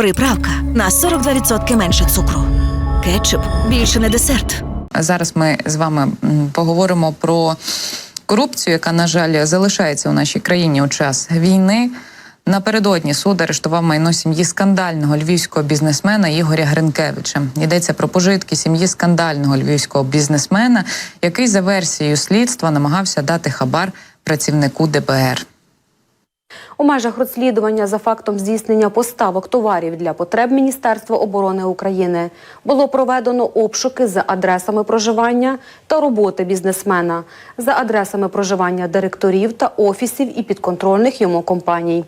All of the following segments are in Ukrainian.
Приправка на 42% менше цукру. Кетчуп більше не десерт. Зараз ми з вами поговоримо про корупцію, яка, на жаль, залишається у нашій країні у час війни. Напередодні суд арештував майно сім'ї скандального львівського бізнесмена Ігоря Гринкевича. Йдеться про пожитки сім'ї скандального львівського бізнесмена, який за версією слідства намагався дати хабар працівнику ДБР. У межах розслідування за фактом здійснення поставок товарів для потреб Міністерства оборони України було проведено обшуки за адресами проживання та роботи бізнесмена, за адресами проживання директорів та офісів і підконтрольних йому компаній.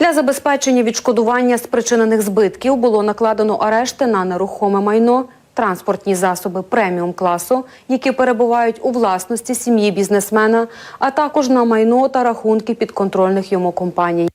Для забезпечення відшкодування спричинених збитків було накладено арешти на нерухоме майно. Транспортні засоби преміум класу, які перебувають у власності сім'ї бізнесмена, а також на майно та рахунки підконтрольних йому компаній.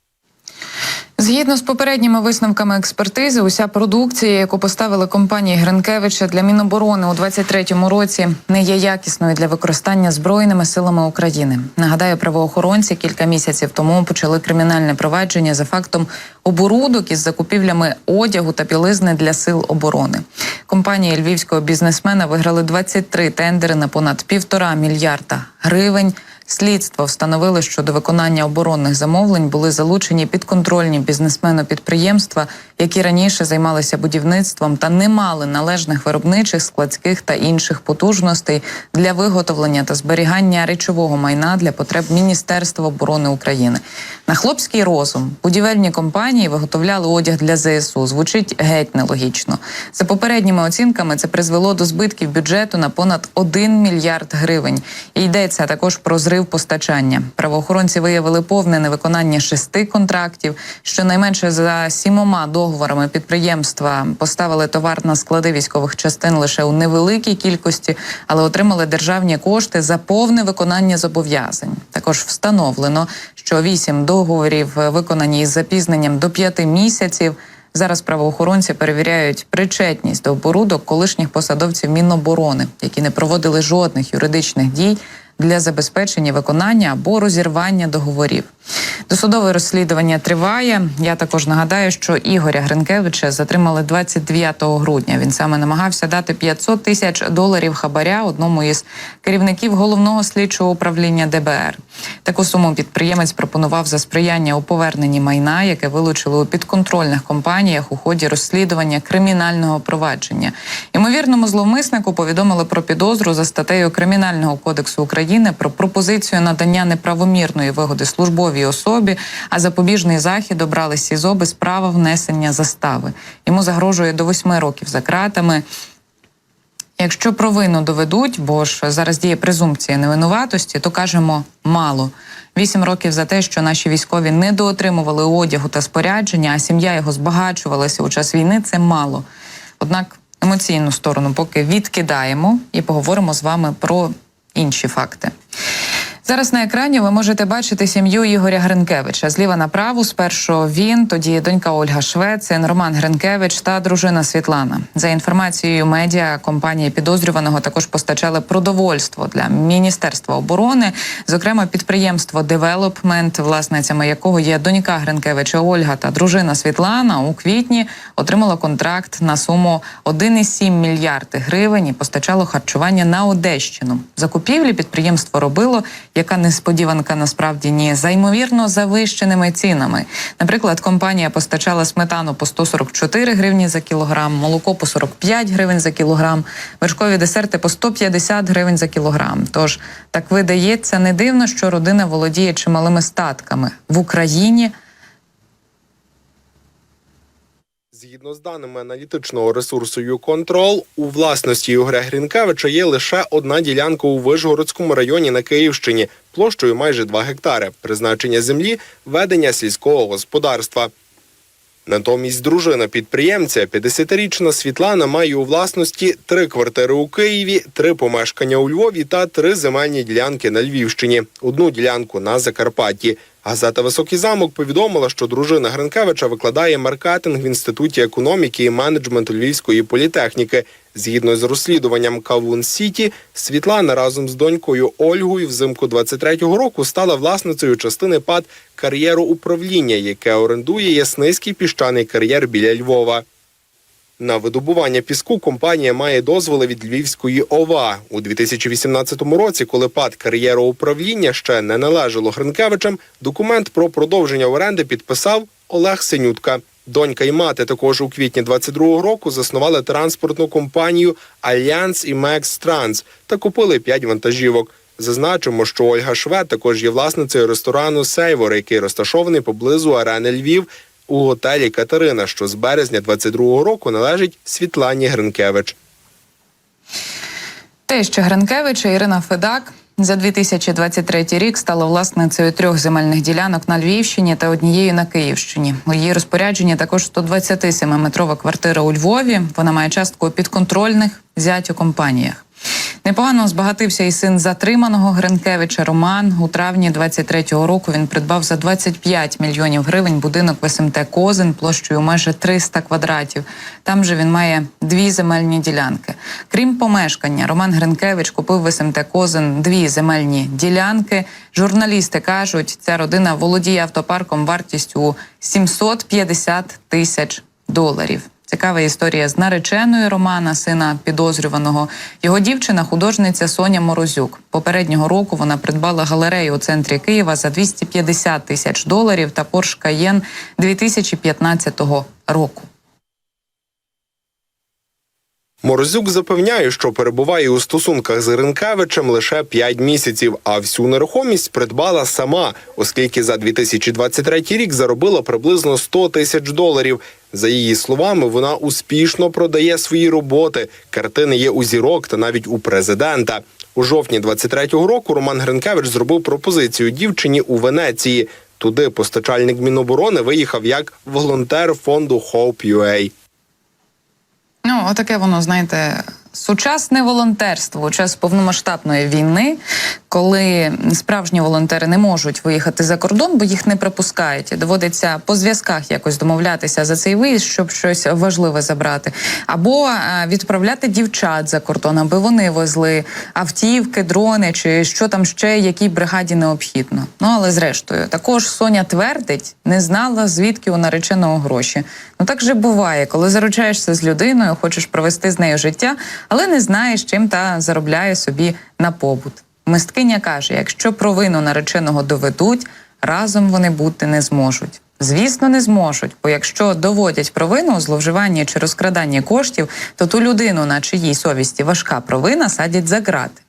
Згідно з попередніми висновками експертизи, уся продукція, яку поставили компанії Гринкевича для Міноборони у 23-му році, не є якісною для використання збройними силами України. Нагадаю, правоохоронці кілька місяців тому почали кримінальне провадження за фактом оборудок із закупівлями одягу та білизни для сил оборони. Компанії львівського бізнесмена виграли 23 тендери на понад півтора мільярда гривень. Слідство встановило, що до виконання оборонних замовлень були залучені підконтрольні бізнесмену підприємства, які раніше займалися будівництвом та не мали належних виробничих, складських та інших потужностей для виготовлення та зберігання речового майна для потреб Міністерства оборони України. На хлопський розум будівельні компанії виготовляли одяг для ЗСУ. Звучить геть нелогічно. За попередніми оцінками, це призвело до збитків бюджету на понад 1 мільярд гривень. І йдеться також про зрив постачання. Правоохоронці виявили повне невиконання шести контрактів. Щонайменше за сімома договорами підприємства поставили товар на склади військових частин лише у невеликій кількості, але отримали державні кошти за повне виконання зобов'язань. Також встановлено, що вісім договорів виконані із запізненням до п'яти місяців. Зараз правоохоронці перевіряють причетність до оборудок колишніх посадовців Міноборони, які не проводили жодних юридичних дій для забезпечення виконання або розірвання договорів. Досудове розслідування триває. Я також нагадаю, що Ігоря Гринкевича затримали 29 грудня. Він саме намагався дати 500 тисяч доларів хабаря одному із керівників головного слідчого управління ДБР. Таку суму підприємець пропонував за сприяння у поверненні майна, яке вилучили у підконтрольних компаніях у ході розслідування кримінального провадження. Ймовірному зловмиснику повідомили про підозру за статтею Кримінального кодексу України про пропозицію надання неправомірної вигоди службовій особі, а запобіжний захід обрали СІЗО без права внесення застави. Йому загрожує до восьми років за ґратами. Якщо провину доведуть, бо ж зараз діє презумпція невинуватості, то кажемо мало. Вісім років за те, що наші військові не доотримували одягу та спорядження, а сім'я його збагачувалася у час війни. Це мало. Однак емоційну сторону поки відкидаємо і поговоримо з вами про інші факти. Зараз на екрані ви можете бачити сім'ю Ігоря Гринкевича. Зліва направо спершу він, тоді донька Ольга Швець, син Роман Гринкевич та дружина Світлана. За інформацією медіа, компанії підозрюваного також постачали продовольство для міністерства оборони, зокрема підприємство Девелопмент, власницями якого є донька Гринкевича Ольга та дружина Світлана. У квітні отримала контракт на суму 1,7 мільярди гривень і постачало харчування на Одещину. Закупівлі підприємство робило яка несподіванка насправді ні за ймовірно завищеними цінами. Наприклад, компанія постачала сметану по 144 гривні за кілограм, молоко по 45 гривень за кілограм, вершкові десерти по 150 гривень за кілограм. Тож так видається не дивно, що родина володіє чималими статками в Україні. Згідно з даними аналітичного ресурсу «Юконтрол», у власності Ігоря Грінкевича є лише одна ділянка у Вишгородському районі на Київщині площею майже 2 гектари. Призначення землі ведення сільського господарства. Натомість дружина підприємця, 50-річна Світлана, має у власності три квартири у Києві, три помешкання у Львові та три земельні ділянки на Львівщині, одну ділянку на Закарпатті. Газета Високий замок повідомила, що дружина Гринкевича викладає маркетинг в інституті економіки і менеджменту Львівської політехніки. Згідно з розслідуванням Кавун Сіті, Світлана разом з донькою Ольгою взимку 23-го року стала власницею частини ПАД кар'єру управління, яке орендує Ясниський піщаний кар'єр біля Львова. На видобування піску компанія має дозволи від Львівської ОВА. У 2018 році, коли ПАД кар'єру управління ще не належало Гринкевичам, документ про продовження оренди підписав Олег Синютка. Донька і мати також у квітні 22-го року заснували транспортну компанію Альянс і Мекс Транс та купили п'ять вантажівок. Зазначимо, що Ольга Швед також є власницею ресторану Сейвор, який розташований поблизу арени Львів у готелі Катерина, що з березня 22-го року належить Світлані Гринкевич. Теща Гринкевича Ірина Федак за 2023 рік стала власницею трьох земельних ділянок на Львівщині та однієї на Київщині. У її розпорядженні також 127-метрова квартира у Львові. Вона має частку у підконтрольних зять у компаніях. Непогано збагатився і син затриманого Гринкевича Роман. У травні 23-го року він придбав за 25 мільйонів гривень будинок в СМТ Козин площею майже 300 квадратів. Там же він має дві земельні ділянки. Крім помешкання, Роман Гринкевич купив в СМТ Козин дві земельні ділянки. Журналісти кажуть, ця родина володіє автопарком вартістю у 750 тисяч доларів. Цікава історія з нареченою Романа, сина підозрюваного. Його дівчина, художниця Соня Морозюк. Попереднього року вона придбала галерею у центрі Києва за 250 тисяч доларів та Porsche Cayenne 2015 року. Морозюк запевняє, що перебуває у стосунках з Гринкевичем лише 5 місяців, а всю нерухомість придбала сама, оскільки за 2023 рік заробила приблизно 100 тисяч доларів. За її словами, вона успішно продає свої роботи. Картини є у зірок та навіть у президента. У жовтні 23-го року Роман Гринкевич зробив пропозицію дівчині у Венеції. Туди постачальник Міноборони виїхав як волонтер фонду Hope.ua. Ну, отаке воно, знаєте, сучасне волонтерство у час повномасштабної війни, коли справжні волонтери не можуть виїхати за кордон, бо їх не припускають. Доводиться по зв'язках якось домовлятися за цей виїзд, щоб щось важливе забрати, або е, відправляти дівчат за кордон, аби вони везли автівки, дрони чи що там ще якій бригаді необхідно. Ну але зрештою, також Соня твердить, не знала звідки у нареченого гроші. Ну так же буває, коли заручаєшся з людиною, хочеш провести з нею життя, але не знаєш, чим та заробляє собі на побут. Мисткиня каже: якщо провину нареченого доведуть, разом вони бути не зможуть. Звісно, не зможуть, бо якщо доводять провину у зловживанні чи розкраданні коштів, то ту людину, на чиїй совісті важка провина, садять за грати.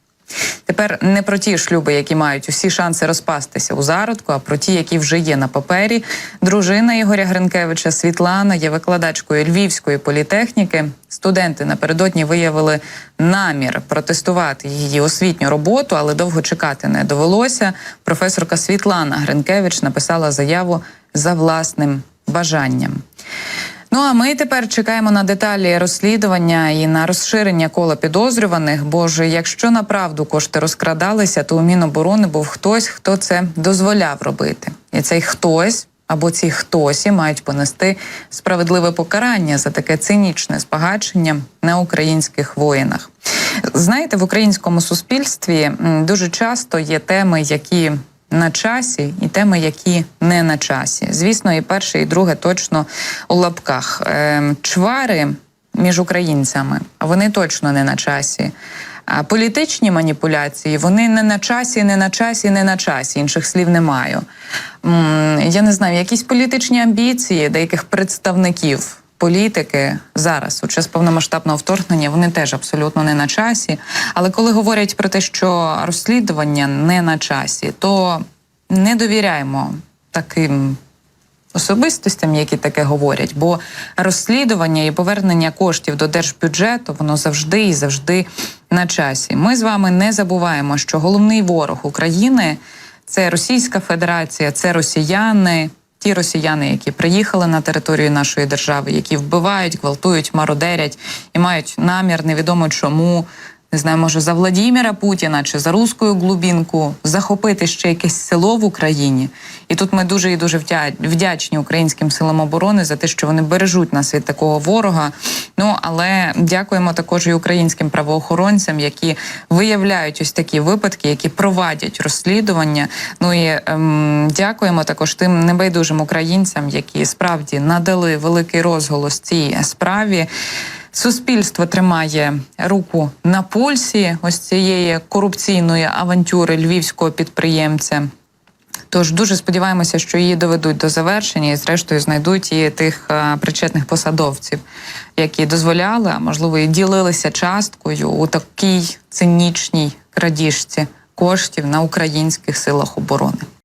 Тепер не про ті шлюби, які мають усі шанси розпастися у зародку, а про ті, які вже є на папері. Дружина Ігоря Гринкевича Світлана є викладачкою Львівської політехніки. Студенти напередодні виявили намір протестувати її освітню роботу, але довго чекати не довелося. Професорка Світлана Гринкевич написала заяву за власним бажанням. Ну а ми тепер чекаємо на деталі розслідування і на розширення кола підозрюваних. Бо ж якщо направду кошти розкрадалися, то у Міноборони був хтось, хто це дозволяв робити, і цей хтось. Або ці хтосі мають понести справедливе покарання за таке цинічне збагачення на українських воїнах. Знаєте, в українському суспільстві дуже часто є теми, які на часі, і теми, які не на часі. Звісно, і перше, і друге точно у лапках. Ем, Чвари між українцями вони точно не на часі. А політичні маніпуляції вони не на часі, не на часі, не на часі. Інших слів не маю. Я не знаю, якісь політичні амбіції деяких представників політики зараз, у час повномасштабного вторгнення, вони теж абсолютно не на часі. Але коли говорять про те, що розслідування не на часі, то не довіряємо таким особистостям, які таке говорять, бо розслідування і повернення коштів до держбюджету воно завжди і завжди на часі. Ми з вами не забуваємо, що головний ворог України це Російська Федерація, це росіяни. Ті росіяни, які приїхали на територію нашої держави, які вбивають, гвалтують, мародерять і мають намір невідомо чому не знаю, може за Владіміра Путіна чи за руською глубінку захопити ще якесь село в Україні. І тут ми дуже і дуже вдя- вдячні українським силам оборони за те, що вони бережуть нас від такого ворога. Ну але дякуємо також і українським правоохоронцям, які виявляють ось такі випадки, які провадять розслідування. Ну і ем, дякуємо також тим небайдужим українцям, які справді надали великий розголос цій справі. Суспільство тримає руку на пульсі ось цієї корупційної авантюри львівського підприємця. Тож дуже сподіваємося, що її доведуть до завершення і, зрештою, знайдуть і тих е, причетних посадовців, які дозволяли, а можливо, і ділилися часткою у такій цинічній крадіжці коштів на українських силах оборони.